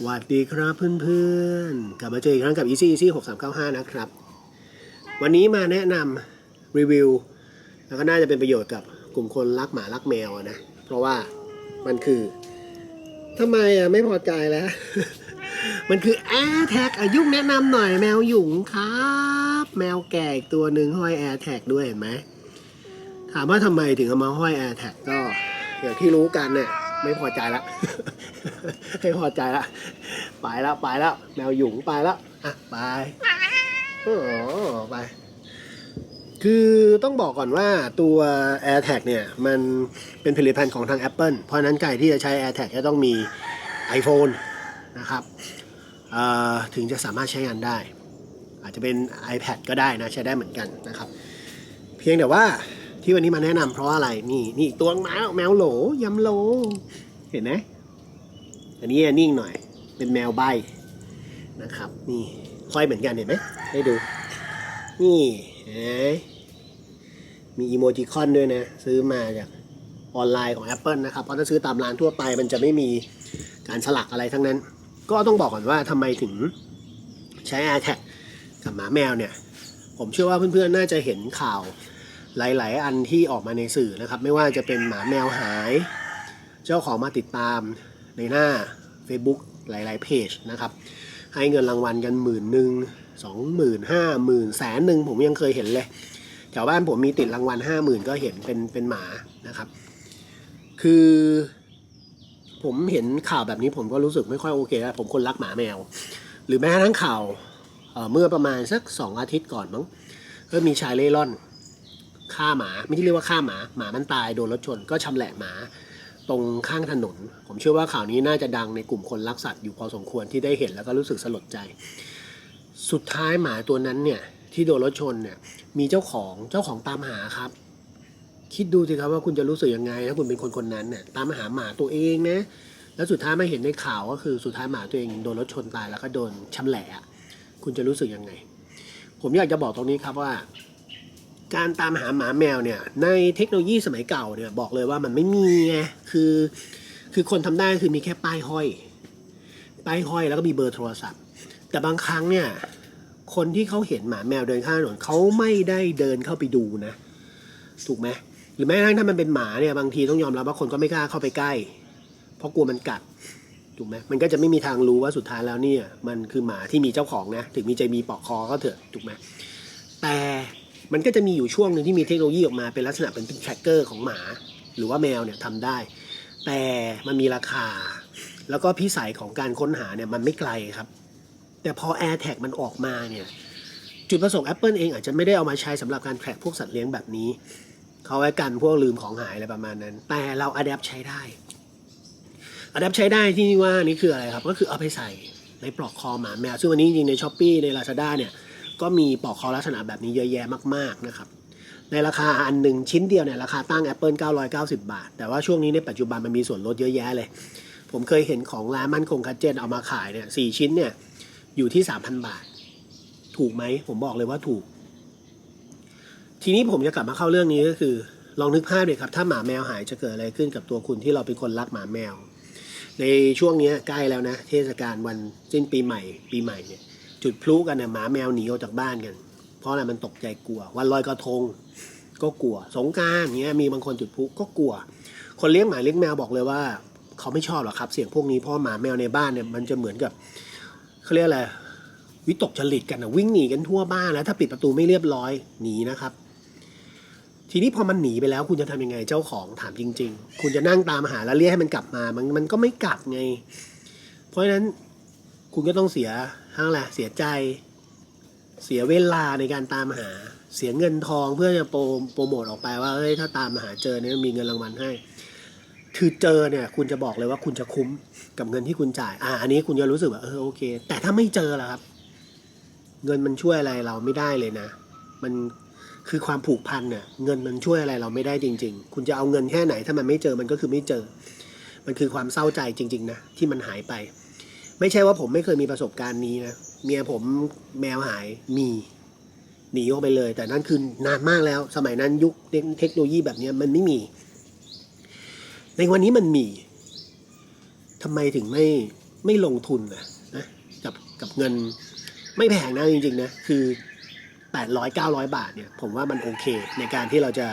สวัสดีครับเพื่อนๆ กลับมาเจออีกครั้งกับ Easy Easy 6395 นะครับ วันนี้มาแนะนำรีวิว แล้วก็น่าจะเป็นประโยชน์กับกลุ่มคนรักหมารักแมวนะ เพราะว่ามันคือทำไมอะไม่พอใจแล้ว มันคือ Air Tag อายุแนะนำหน่อยแมวหยุงครับ แมวแก่อีกตัวหนึ่งห้อย Air Tag ด้วยเห็นไหมถามว่าทำไมถึงเอามาห้อย Air Tag ก็อย่างที่รู้กันเนี่ย ไม่พอใจละไม่พอใจละไปแล้วไปแล้วแมวหยุงไปแล้วอะไปโอ้ไป คือต้องบอกก่อนว่าตัว AirTag เนี่ย มันเป็นผลิตภัณฑ์ของทาง Apple เพราะฉะนั้นใครที่จะใช้ AirTag จะต้องมี iPhone นะครับเอ่อถึงจะสามารถใช้งานได้ อาจจะเป็น iPad ก็ได้นะ ใช้ได้เหมือนกันนะครับ เพียงแต่ว่า ที่วันนี้มาแนะนำเพราะอะไรนี่นี่อีกตัวแมวแมวโหลยำโหล เห็นไหมอันนี้นิ่งหน่อย เป็นแมวใบนะครับ นี่ค่อยเหมือนกันเห็นไหมให้ดู นี่เห็นไหมมีอีโมจิคอนด้วยนะ ซื้อมาจากออนไลน์ของ Apple นะครับ เพราะถ้าซื้อตามร้านทั่วไปมันจะไม่มีการสลักอะไรทั้งนั้น ก็ต้องบอกก่อนว่าทำไมถึงใช้ AirTag กับหมาแมวเนี่ย ผมเชื่อว่าเพื่อนๆ น่าจะเห็นข่าว หลาย ๆ อันที่ออกมาในสื่อนะครับ ไม่ว่าจะเป็นหมาแมวหาย เจ้าของมาติดตามในหน้า Facebook หลาย ๆ เพจนะครับ ให้เงินรางวัลกันหมื่นหนึ่งสองหมื่นห้าหมื่นแสนหนึ่งผมยังเคยเห็นเลยแถวบ้านผมมีติดรางวัลห้าหมื่นก็เห็นเป็นเป็นหมานะครับ คือผมเห็นข่าวแบบนี้ผมก็รู้สึกไม่ค่อยโอเคแล้วผมคนรักหมาแมว หรือแม้กระทั่งข่าวเเมื่อประมาณสักสองอาทิตย์ก่อนมั้งก็มีชายเล่ร่อน ฆ่าหมา ไม่ใช่เรียกว่าฆ่าหมา หมามันตายโดนรถชนก็ชำแหละหมา ตรงข้างถนน ผมเชื่อว่าข่าวนี้น่าจะดังในกลุ่มคนรักสัตว์อยู่พอสมควรที่ได้เห็นแล้วก็รู้สึกสลดใจ สุดท้ายหมาตัวนั้นเนี่ยที่โดนรถชนเนี่ยมีเจ้าของเจ้าของตามหาครับ คิดดูสิครับว่าคุณจะรู้สึกยังไงถ้าคุณเป็นคนคนนั้นเนี่ยตามหาหมาตัวเองนะแล้วสุดท้ายมาเห็นในข่าวก็คือสุดท้ายหมาตัวเองโดนรถชนตายแล้วก็โดนชำแหละอะคุณจะรู้สึกยังไง ผมอยากจะบอกตรงนี้ครับว่า การตามหาหมาแมวเนี่ยในเทคโนโลยีสมัยเก่าเนี่ยบอกเลยว่ามันไม่มีไงคือคือคนทำได้คือมีแค่ป้ายห้อย ป้ายห้อยแล้วก็มีเบอร์โทรศัพท์ แต่บางครั้งเนี่ยคนที่เขาเห็นหมาแมวเดินข้างถนนเขาไม่ได้เดินเข้าไปดูนะ ถูกไหมหรือแม้กระทั่งถ้ามันเป็นหมาเนี่ยบางทีต้องยอมรับว่าคนก็ไม่กล้าเข้าไปใกล้ เพราะกลัวมันกัดถูกไหมมันก็จะไม่มีทางรู้ว่าสุดท้ายแล้วเนี่ย มันคือหมาที่มีเจ้าของนะ ถึงมีใจมีปลอกคอก็เถอะถูกไหมแต่ มันก็จะมีอยู่ช่วงหนึ่งที่มีเทคโนโลยีออกมาเป็นลักษณะเป็นแทร็กเกอร์ของหมา หรือว่าแมวเนี่ยทำได้ แต่มันมีราคา แล้วก็พิสัยของการค้นหาเนี่ยมันไม่ไกลครับ แต่พอ AirTag มันออกมาเนี่ยจุดประสงค์ Apple เองอาจจะไม่ได้เอามาใช้สำหรับการแทร็กพวกสัตว์เลี้ยงแบบนี้ เขาไว้กันพวกลืมของหายอะไรประมาณนั้น แต่เราอัดแอปใช้ได้อัดแอปใช้ได้ที่นี่ว่านี่คืออะไรครับ ก็คือเอาไปใส่ในปลอกคอหมาแมวซึ่งวันนี้จริงๆใน s h อ p e e ใน Lazada เนี่ย ก็มีปลอกคอลักษณะแบบนี้เยอะแยะมากๆนะครับ ในราคาอันหนึ่งชิ้นเดียวเนี่ยราคาตั้ง Apple 990 บาท แต่ว่าช่วงนี้ในปัจจุบันมันมีส่วนลดเยอะแยะเลย ผมเคยเห็นของร้านมั่นคงคัดเจนเอามาขายเนี่ยสี่ชิ้นเนี่ยอยู่ที่ 3,000 บาท ถูกไหม ผมบอกเลยว่าถูก ทีนี้ผมจะกลับมาเข้าเรื่องนี้ก็คือ ลองนึกภาพเลยครับ ถ้าหมาแมวหายจะเกิดอะไรขึ้นกับตัวคุณที่เราเป็นคนรักหมาแมว ในช่วงนี้ใกล้แล้วนะ เทศกาลวันสิ้นปีใหม่ ปีใหม่เนี่ย จุดพลุกันเนี่ยหมาแมวหนีออกจากบ้านกัน เพราะอะไรมันตกใจกลัว วันลอยกระทง ก็กลัว สงกรารเงี้ยมีบางคนจุดพลุก็กลัว คนเลี้ยงหมาเลี้ยงแมวบอกเลยว่า เขาไม่ชอบหรอกครับ เสียงพวกนี้เพราะหมาแมวในบ้านเนี่ยมันจะเหมือนกับเขาเรียกอะไรวิตกจริตกันนะวิ่งหนีกันทั่วบ้านแล้วถ้าปิดประตูไม่เรียบร้อยหนีนะครับ ทีนี้พอมันหนีไปแล้ว คุณจะทำยังไงเจ้าของถามจริง ๆ คุณจะนั่งตามหาแล้วเรียกให้มันกลับมา มันมันก็ไม่กลับไง เพราะฉะนั้นคุณก็ต้องเสีย ทั้งแหละเสียใจ เสียเวลาในการตามหา เสียเงินทองเพื่อจะโปรโปรโมทออกไปว่าเฮ้ยถ้าตามหาเจอเนี่ยมีเงินรางวัลให้คือเจอเนี่ย คุณจะบอกเลยว่าคุณจะคุ้มกับเงินที่คุณจ่าย อ่า อันนี้คุณจะรู้สึกว่าเออโอเค แต่ถ้าไม่เจอล่ะครับ เงินมันช่วยอะไรเราไม่ได้เลยนะ มันคือความผูกพันเนี่ยเงินมันช่วยอะไรเราไม่ได้จริง ๆ คุณจะเอาเงินแค่ไหน ถ้ามันไม่เจอมันก็คือไม่เจอ มันคือความเศร้าใจจริง ๆ นะที่มันหายไป ไม่ใช่ว่าผมไม่เคยมีประสบการณ์นี้นะ เมียผมแมวหายมีหนีออกไปเลย แต่นั่นคือนานมากแล้ว สมัยนั้นยุคเทคโนโลยีแบบนี้มันไม่มี ในวันนี้มันมีทำไมถึงไม่ไม่ลงทุนนะนะกับกับเงิน ไม่แพงนะจริงๆนะคือ 800 900 บาทเนี่ย ผมว่ามันโอเค ในการที่เราจะ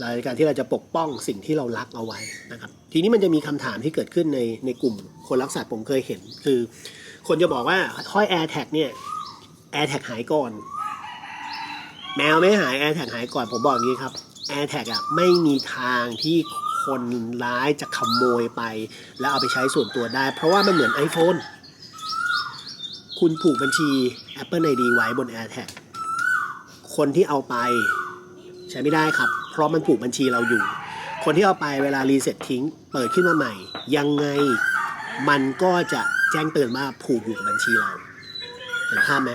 ในการที่เราจะปกป้องสิ่งที่เรารักเอาไว้นะครับ ทีนี้มันจะมีคำถามที่เกิดขึ้นในในกลุ่มคนรักสัตว์ผมเคยเห็น คือ คนจะบอกว่าห้อย Air Tag เนี่ย Air Tag หายก่อน แมวไม่หาย Air Tag หายก่อนผมบอกอย่างนี้ครับ Air Tag อะไม่มีทางที่คนร้ายจะขโมยไป แล้วเอาไปใช้ส่วนตัวได้ เพราะว่ามันเหมือน iPhone คุณผูกบัญชี Apple ID ไว้บน AirTag คนที่เอาไปใช้ไม่ได้ครับ เพราะมันผูกบัญชีเราอยู่ คนที่เอาไปเวลารีเซ็ตทิ้ง เปิดขึ้นมาใหม่ ยังไงมันก็จะแจ้งเตือนว่าผูกอยู่กับบัญชีเราเห็นภาพไหม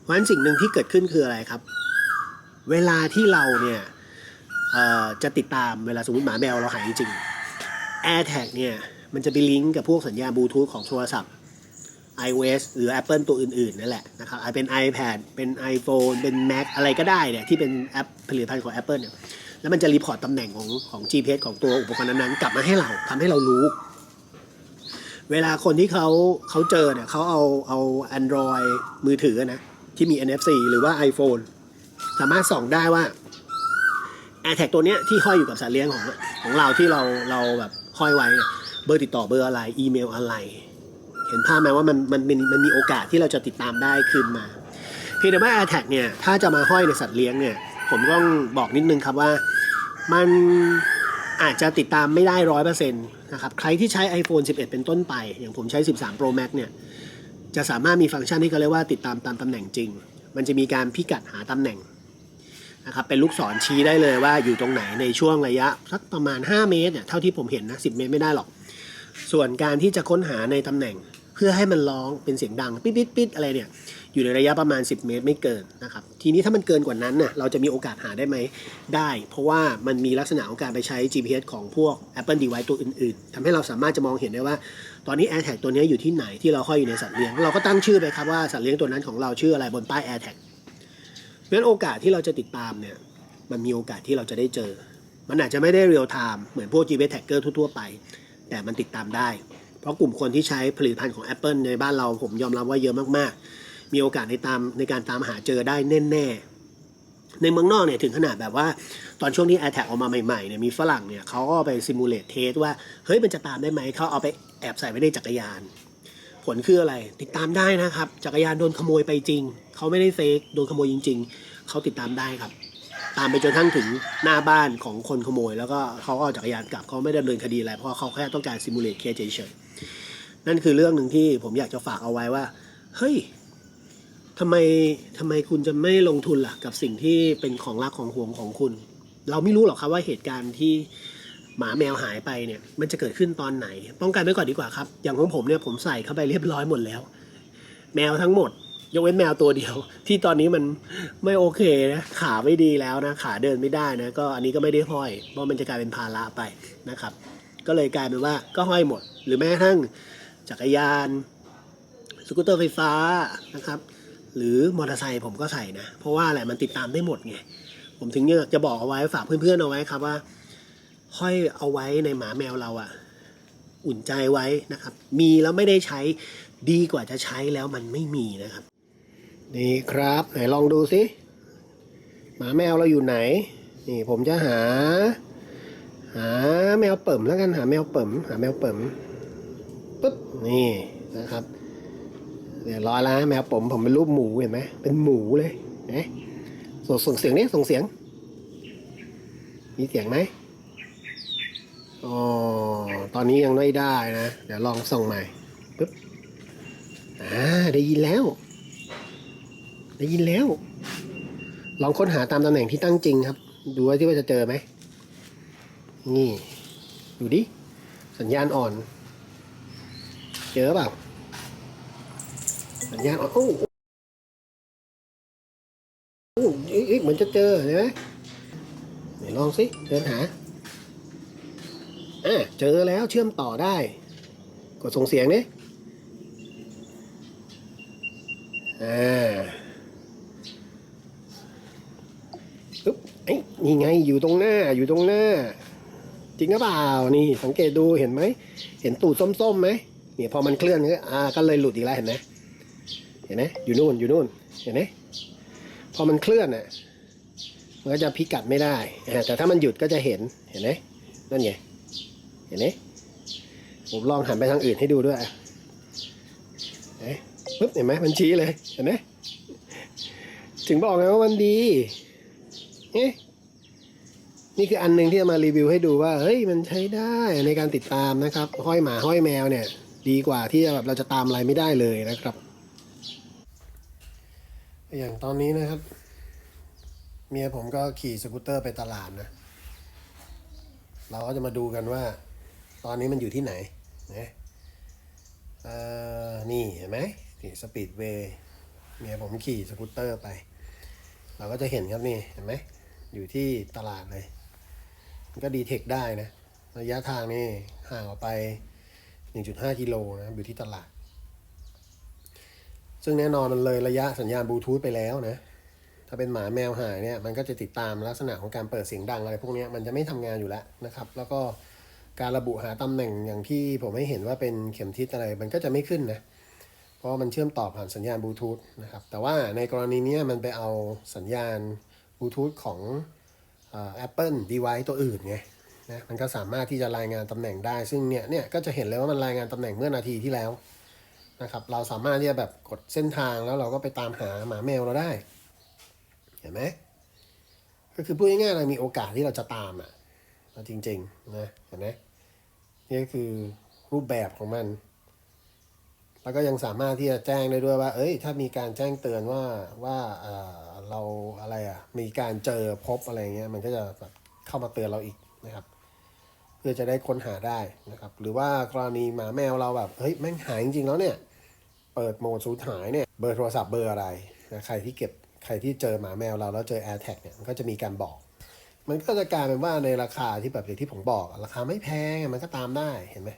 เพราะฉะนั้นสิ่งหนึ่งที่เกิดขึ้นคืออะไรครับ เวลาที่เราเนี่ยจะติดตามเวลาสมมติหมาแมวเราหายจริง AirTag เนี่ยมันจะไปลิงก์กับพวกสัญญาณบลูทูธของโทรศัพท์ iOS หรือ Apple ตัวอื่นๆนั่นแหละนะครับอาจเป็น iPad เป็น iPhone เป็น Mac อะไรก็ได้เนี่ยที่เป็นแอปผลิตภัณฑ์ของ Apple เนี่ยแล้วมันจะรีพอร์ตตำแหน่งของของ GPS ของตัวอุปกรณ์นั้นๆ กลับมาให้เราทำให้เรารู้ เวลาคนที่เขาเขาเจอเนี่ยเขาเอาเอา Android มือถือนะที่มี NFC หรือว่า iPhone สามารถส่องได้ว่า AirTag ตัวเนี้ยที่ห้อยอยู่กับสัตว์เลี้ยงของของเราที่เราเราแบบห้อยไว้เนี่ยเบอร์ติดต่อเบอร์อะไร อีเมลอะไร เห็นภาพไหมว่ามันมันมันมันมีโอกาสที่เราจะติดตามได้คืนมาเพียงแต่ว่า AirTag เนี่ยถ้าจะมาห้อยในสัตว์เลี้ยงเนี่ยผมต้องบอกนิดนึงครับว่ามันอาจจะติดตามไม่ได้ร้อยเปอร์เซ็นต์นะครับใครที่ใช้ iPhone 11 เป็นต้นไป อย่างผมใช้ 13 Pro Max เนี่ยจะสามารถมีฟังก์ชันที่เขาเรียกว่าติดตามตามตำแหน่งจริง มันจะมีการพิกัดหาตำแหน่งนะครับเป็นลูกศรชี้ได้เลยว่าอยู่ตรงไหนในช่วงระยะสักประมาณ 5 เมตรเนี่ยเท่าที่ผมเห็นนะ 10 เมตรไม่ได้หรอก ส่วนการที่จะค้นหาในตำแหน่ง พื่อให้มันร้องเป็นเสียงดังปิดปิดปิดอะไรเนี่ยอยู่ในระยะประมาณ 10 เมตรไม่เกินนะครับทีนี้ถ้ามันเกินกว่านั้นน่ะเราจะมีโอกาสหาได้ไหมได้ เพราะว่ามันมีลักษณะของการไปใช้ GPS ของพวก Apple device ตัวอื่นๆทำให้เราสามารถจะมองเห็นได้ว่า ตอนนี้ AirTag ตัวนี้อยู่ที่ไหนที่เราห้อยอยู่ในสัตว์เลี้ยงเราก็ตั้งชื่อไปครับว่าสัตว์เลี้ยงตัวนั้นของเราชื่ออะไรบนป้าย AirTag เพราะฉะนั้นโอกาสที่เราจะติดตามเนี่ยมันมีโอกาสที่เราจะได้เจอ มันอาจจะไม่ได้เรียลไทม์เหมือนพวก GPS Tracker ทั่วๆไป แต่มันติดตามได้ เพราะกลุ่มคนที่ใช้ผลิตภัณฑ์ของ Apple ในบ้านเราผมยอมรับว่าเยอะมากๆ มีโอกาสในตามในการตามหาเจอได้แน่ๆ ในเมืองนอกเนี่ยถึงขนาดแบบว่าตอนช่วงที่ AirTag ออกมาใหม่ๆเนี่ยมีฝรั่งเนี่ยเขาก็ไปซิมูเลตเทสว่า เฮ้ยมันจะตามได้ไหมเขาเอาไปแอบใส่ไว้ในจักรยาน ผลคืออะไรติดตามได้นะครับ จักรยานโดนขโมยไปจริงเขาไม่ได้เฟกโดนขโมยจริง ๆเขาติดตามได้ครับตามไปจนทั้งถึงหน้าบ้านของคนขโมย แล้วก็เขาก็เอาจักรยานกลับเขาไม่ได้ดำเนินคดีอะไรเพราะเขาแค่ต้องการซิมูเลตเคสเฉย นั่นคือเรื่องหนึ่งที่ผมอยากจะฝากเอาไว้ว่า เฮ้ยทำไมทำไมคุณจะไม่ลงทุนล่ะ กับสิ่งที่เป็นของรักของห่วงของคุณ เราไม่รู้หรอกครับว่าเหตุการณ์ที่หมาแมวหายไปเนี่ย มันจะเกิดขึ้นตอนไหน ป้องกันไว้ก่อนดีกว่าครับ อย่างของผมเนี่ยผมใส่เข้าไปเรียบร้อยหมดแล้ว แมวทั้งหมด ยกเว้นแมวตัวเดียว ที่ตอนนี้มันไม่โอเคนะขาไม่ดีแล้วนะขาเดินไม่ได้นะก็อันนี้ก็ไม่ได้ห้อยเพราะมันจะกลายเป็นภาระไปนะครับ ก็เลยกลายเป็นว่าก็ห้อยหมด หรือแม้กระทั่ง จักรยาน สกูตเตอร์ไฟฟ้านะครับ หรือมอเตอร์ไซค์ผมก็ใส่นะ เพราะว่าอะไรมันติดตามได้หมดไง ผมถึงอยากจะบอกเอาไว้ฝากเพื่อนๆเอาไว้ครับว่า ห้อยเอาไว้ในหมาแมวเราอะอุ่นใจไว้นะครับ มีแล้วไม่ได้ใช้ดีกว่าจะใช้แล้วมันไม่มีนะครับนี่ครับไหนลองดูสิหมาแมวเราอยู่ไหน นี่ผมจะหา หาแมวเปิ่มแล้วกันหาแมวเปิ่มหาแมวเปิ่ม ปุ๊บนี่นะครับเดี๋ยวรอยแล้วแมวผมผมเป็นรูปหมูเห็นไหมเป็นหมูเลยเนไหมส่งส่งเสียงนี้ส่งเสียง มีเสียงไหมอ๋อตอนนี้ยังไม่ได้นะ เดี๋ยวลองส่งใหม่ปุ๊บอ่าได้ยินแล้ว ได้ยินแล้ว ลองค้นหาตามตำแหน่งที่ตั้งจริงครับ ดูว่าที่ว่าจะเจอไหมนี่ ดูดิ สัญญาณอ่อน เจอเปล่าสัญญาณอ่อนโอ้โอ้เอ๊ะเหมือนจะเจอเห็นไหมไหนลองสิเดินหาอ่าเจอแล้วเชื่อมต่อได้ กดส่งเสียงนี่อ่าปึ๊บไอ้ยนี่ไงอยู่ตรงหน้าอยู่ตรงหน้า จริงหรือเปล่านี่สังเกตดูเห็นไหม เห็นตูดส้มๆไหม เนี่ยพอมันเคลื่อนก็อ่าก็เลยหลุดอีกแล้วเห็นไหมเห็นไหมอยู่นู่นอยู่นู่นเห็นไหมพอมันเคลื่อนอะมันก็จะพิกัดไม่ได้แต่ถ้ามันหยุดก็จะเห็นเห็นไหมนั่นไงเห็นไหมผมลองหันไปทางอื่นให้ดูด้วยเห็นไหมปึ๊บเห็นไหมมันชี้เลยเห็นไหมถึงบอกไงว่ามันดีเอ๊ะนี่คืออันหนึ่งที่จะมารีวิวให้ดูว่า เฮ้ย มันใช้ได้ในการติดตามนะครับ ห้อยหมาห้อยแมวเนี่ย ดีกว่าที่แบบเราจะตามอะไรไม่ได้เลยนะครับ อย่างตอนนี้นะครับ เมียผมก็ขี่สกูตเตอร์ไปตลาดนะ เราก็จะมาดูกันว่า ตอนนี้มันอยู่ที่ไหนนี่นี่เห็นไหมนี่สปีดเวย์เมียผมขี่สกูตเตอร์ไป เราก็จะเห็นครับนี่เห็นไหมอยู่ที่ตลาดเลย มันก็ดีเทคได้นะ ระยะทางนี่ห่างออกไป 1.5กิโลนะอยู่ที่ตลาด ซึ่งแน่นอนมันเลยระยะสัญญาณบลูทูธไปแล้วนะ ถ้าเป็นหมาแมวหายเนี่ย มันก็จะติดตามลักษณะของการเปิดเสียงดังอะไรพวกนี้มันจะไม่ทำงานอยู่แล้วนะครับ แล้วก็การระบุหาตำแหน่งอย่างที่ผมให้เห็นว่าเป็นเข็มทิศอะไร มันก็จะไม่ขึ้นนะเพราะมันเชื่อมต่อผ่านสัญญาณบลูทูธนะครับ แต่ว่าในกรณีนี้มันไปเอาสัญญาณบลูทูธของแอปเปิลดีไว e ตัวอื่นไง นะมันก็สามารถที่จะรายงานตำแหน่งได้ ซึ่งเนี่ยเนี่ยก็จะเห็นเลยว่ามันรายงานตำแหน่งเมื่อนาทีที่แล้วนะครับเราสามารถที่จะแบบกดเส้นทางแล้วเราก็ไปตามหาหมาแมวเราได้ เห็นไหมก็คือพูดง่ายๆเรามีโอกาสที่เราจะตามอะจริงๆนะเห็นไหมนี่ก็คือรูปแบบของมัน แล้วก็ยังสามารถที่จะแจ้งได้ด้วยว่า เอ้ย ถ้ามีการแจ้งเตือนว่าว่าเอ่อเราอะไรอะมีการเจอพบอะไรเงี้ยมันก็จะแบบเข้ามาเตือนเราอีก นะครับ เพื่อจะได้ค้นหาได้นะครับ หรือว่ากรณีหมาแมวเราแบบเฮ้ยแม่งหายจริงๆแล้วเนี่ย เปิดโหมดสูญหายเนี่ยเบอร์โทรศัพท์เบอร์อะไรนะใครที่เก็บใครที่เจอหมาแมวเราแล้วเจอ AirTag เนี่ยมันก็จะมีการบอก มันก็จะกลายเป็นว่าในราคาที่แบบอย่างที่ผมบอก ราคาไม่แพงมันก็ตามได้เห็นไหม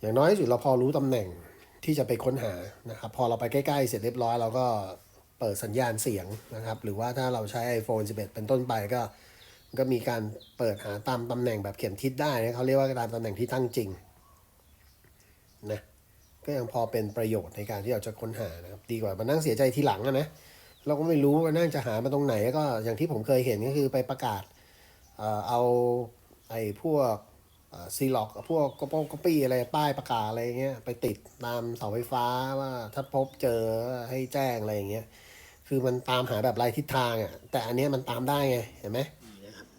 อย่างน้อยที่สุดเราพอรู้ตำแหน่งที่จะไปค้นหานะครับ พอเราไปใกล้ๆ เสร็จเรียบร้อยเราก็เปิดสัญญาณเสียงนะครับ หรือว่าถ้าเราใช้ iPhone 11 เป็นต้นไปก็ ก็มีการเปิดหาตามตำแหน่งแบบเข็มทิศได้นะเขาเรียกว่าตามตำแหน่งที่ตั้งจริงนะก็ยังพอเป็นประโยชน์ในการที่เราจะค้นหานะครับดีกว่ามานั่งเสียใจทีหลังอะนะ เราก็ไม่รู้ว่านั่งจะหามาตรงไหนก็อย่างที่ผมเคยเห็นก็คือไปประกาศเอาไอ้พวกซีล็อกพวกกระโปกระปี้อะไรป้ายประกาศอะไรเงี้ยไปติดตามเสาไฟฟ้าว่าถ้าพบเจอให้แจ้งอะไรอย่างเงี้ยคือมันตามหาแบบรายทิศทางอะแต่อันเนี้ยมันตามได้ไงเห็นไหม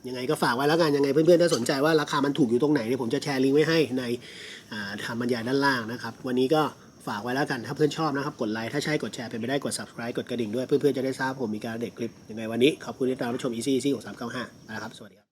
ยังไงก็ฝากไว้แล้วกันยังไงเพื่อนๆถ้าสนใจว่าราคามันถูกอยู่ตรงไหนเนี่ยผมจะแชร์ลิงก์ไว้ให้ในทางบรรยายด้านล่างนะครับ วันนี้ก็ฝากไว้แล้วกันถ้าเพื่อนชอบนะครับ กดไลค์ถ้าใช่กดแชร์เป็นไปได้กด subscribe กดกระดิ่งด้วยเพื่อนๆจะได้ทราบผมมีการเด็กคลิปยังไงวันนี้ขอบคุณที่ติดตามรับชม EC EC ของ395นะครับสวัสดีครับ